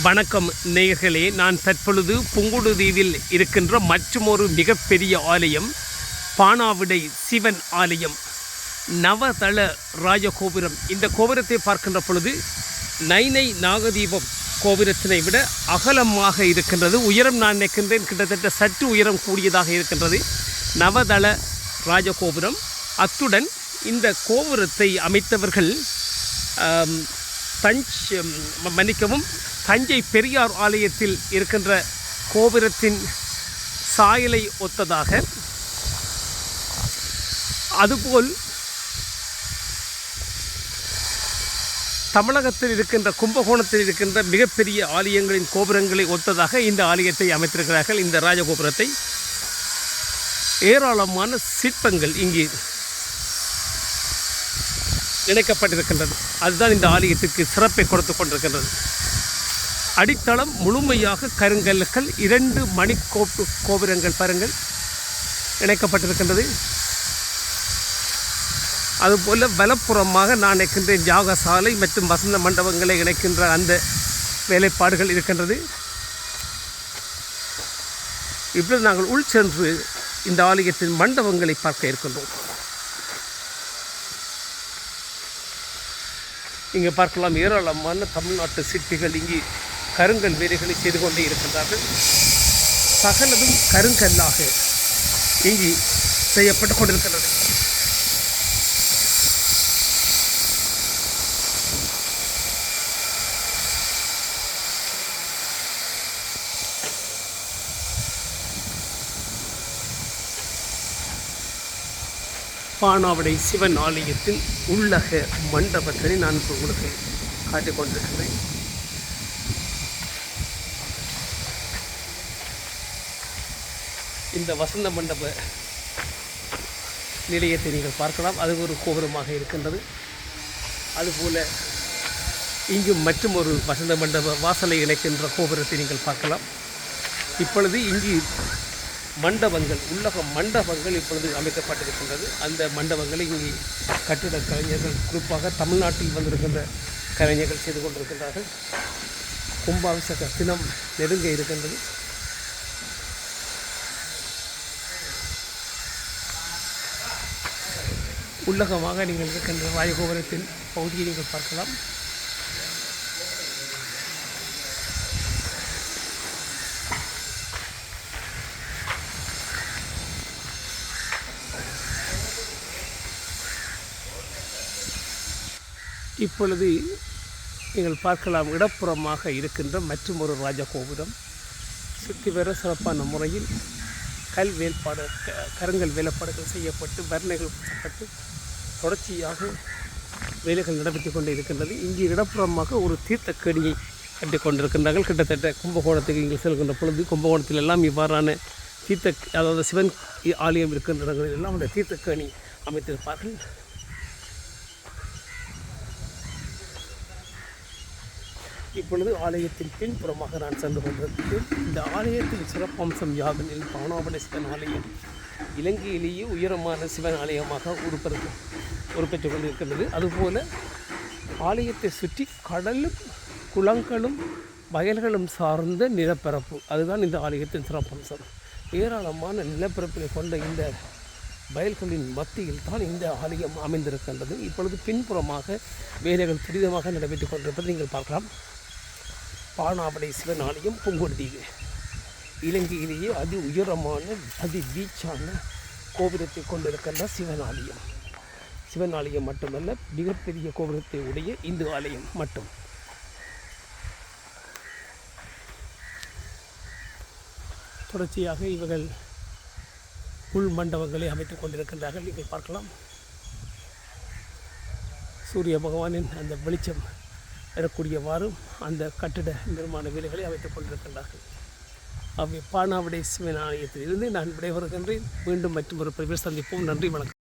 வணக்கம் நேயர்களே நான் தற்பொழுது புங்குடுதீவில் இருக்கின்ற மற்றுமொரு மிகப்பெரிய ஆலயம் பானாவிடை சிவன் ஆலயம். நவதள ராஜகோபுரம். இந்த கோபுரத்தை பார்க்கின்ற பொழுது நைனை நாகதீபம் கோபுரத்தினை விட அகலமாக இருக்கின்றது. உயரம் நான் நினைக்கின்றேன். கிட்டத்தட்ட சற்று உயரம் கூடியதாக இருக்கின்றது. நவதள ராஜகோபுரம். அத்துடன் இந்த கோபுரத்தை அமைத்தவர்கள் ஆம், தஞ்ச் மன்னிக்கவும் தஞ்சை பெரியார் ஆலயத்தில் இருக்கின்ற கோபுரத்தின் சாயலை ஒத்ததாக அதுபோல் தமிழகத்தில் இருக்கின்ற கும்பகோணத்தில் இருக்கின்ற மிகப்பெரிய ஆலயங்களின் கோபுரங்களை ஒத்ததாக இந்த ஆலயத்தை அமைத்திருக்கிறார்கள். இந்த ராஜகோபுரத்தை ஏராளமான சிற்பங்கள் இங்கு இணைக்கப்பட்டிருக்கின்றது அதுதான் இந்த ஆலயத்திற்கு சிறப்பை கொடுத்து கொண்டிருக்கின்றது. அடித்தளம் முழுமையாக கருங்கல்லுக்கள் இரண்டு மணிக்கோப்பு கோபுரங்கள் பாருங்கள். இணைக்கப்பட்டிருக்கின்றது. அதுபோல் வலப்புறமாக நான் நிற்கின்றேன் யாகசாலை மற்றும் வசந்த மண்டபங்களை இணைக்கின்ற அந்த வேலைப்பாடுகள் இருக்கின்றது. இப்பொழுது நாங்கள் உள் சென்று இந்த ஆலயத்தின் மண்டபங்களை பார்க்க இருக்கின்றோம். இங்கே பார்க்கலாம். ஏராளமான தமிழ்நாட்டு சிற்பிகள் இங்கே கருங்கல் வேலைகளை செய்து கொண்டே இருக்கின்றார்கள். சகலதும் கருங்கல்லாக இங்கு செய்யப்பட்டு கொண்டிருக்கின்றது. பானாவடை சிவன் ஆலயத்தின் உள்ளக மண்டபத்தினை நான் உங்களுக்கு காட்டிக்கொண்டிருக்கிறேன் இந்த வசந்த மண்டப நிலையத்தை நீங்கள் பார்க்கலாம். அது ஒரு கோபுரமாக இருக்கின்றது. அதுபோல் இங்கு மற்றும் ஒரு வசந்த மண்டப வாசலை இணைக்கின்ற கோபுரத்தை நீங்கள் பார்க்கலாம். இப்பொழுது இங்கு மண்டபங்கள் உள்ளக மண்டபங்கள் இப்பொழுது அமைக்கப்பட்டிருக்கின்றது. அந்த மண்டபங்களை இங்கே கட்டிட கலைஞர்கள் குறிப்பாக தமிழ்நாட்டில் வந்திருக்கின்ற கலைஞர்கள் செய்து கொண்டிருக்கின்றார்கள். கும்பாபிஷேக தினம் நெருங்க இருக்கின்றது. உள்ளகமாக நீங்கள் இருக்கின்ற ராஜகோபுரத்தின் பகுதியை நீங்கள் பார்க்கலாம். இப்பொழுது நீங்கள் பார்க்கலாம் இடப்புறமாக இருக்கின்ற மற்றும் ஒரு ராஜகோபுரம். சுற்றி வர சிறப்பான முறையில் கல் வேல்பாடு க- கருங்கல் வேலைப்பாடுகள் செய்யப்பட்டு வர்ணைகள் பூசப்பட்டு தொடர்ச்சியாக வேலைகள் நடைபெற்று கொண்டு இருக்கின்றது. இங்கே இடப்புறமாக ஒரு தீர்த்தக்கடியை கட்டி கொண்டிருக்கின்றார்கள். கிட்டத்தட்ட கும்பகோணத்துக்கு இங்கே செல்கின்ற பொழுது கும்பகோணத்தில் எல்லாம் இவ்வாறான தீர்த்த அதாவது சிவன் ஆலயம் இருக்கின்ற இடங்களில் எல்லாம் அந்த தீர்த்தக்கணி அமைத்திருப்பார்கள். இப்பொழுது ஆலயத்தின் பின்புறமாக நான் சென்று கொண்டிருக்கிறேன். இந்த ஆலயத்தின் சிறப்பம்சம் யாதெனில் பானாபன சிவன் ஆலயம். இலங்கையிலேயே உயரமான சிவன் ஆலயமாக உருப்பெருக்கு உருப்பெற்றுக் கொண்டிருக்கிறது அதுபோல ஆலயத்தை சுற்றி கடலும் குளங்களும் வயல்களும் சார்ந்த நிலப்பரப்பு. அதுதான் இந்த ஆலயத்தின் சிறப்பம்சம். ஏராளமான நிலப்பரப்பினை கொண்ட இந்த வயல்களின் மத்தியில் தான் இந்த ஆலயம் அமைந்திருக்கின்றது. இப்பொழுது பின்புறமாக வேலைகள் துரிதமாக நடைபெற்றுக் கொண்டிருப்பதை நீங்கள் பார்க்கலாம். பானாவடை சிவன் ஆலயம் புங்குடுதீவு இலங்கையிலேயே அதி உயரமான அதி பீச்சான கோபுரத்தை கொண்டிருக்கின்ற சிவன் ஆலயம் சிவன் ஆலயம் மட்டுமல்ல மிகப்பெரிய கோபுரத்தை உடைய இந்து ஆலயம் மட்டும். தொடர்ச்சியாக இவர்கள் உள் மண்டபங்களை அமைத்துக் கொண்டிருக்கின்றார்கள். நீங்கள் பார்க்கலாம். சூரிய பகவானின் அந்த வெளிச்சம் வரக்கூடியவாறு அந்த கட்டிட நிர்மாண வேலைகளை அமைத்துக் கொண்டிருக்கின்றார்கள். அவை பானாவிடை சிவன் ஆலயத்தில் இருந்து நான் விடைபெறுகின்றேன். மீண்டும் மற்றும் ஒரு பிரவேச சந்திப்போம். நன்றி வணக்கம்.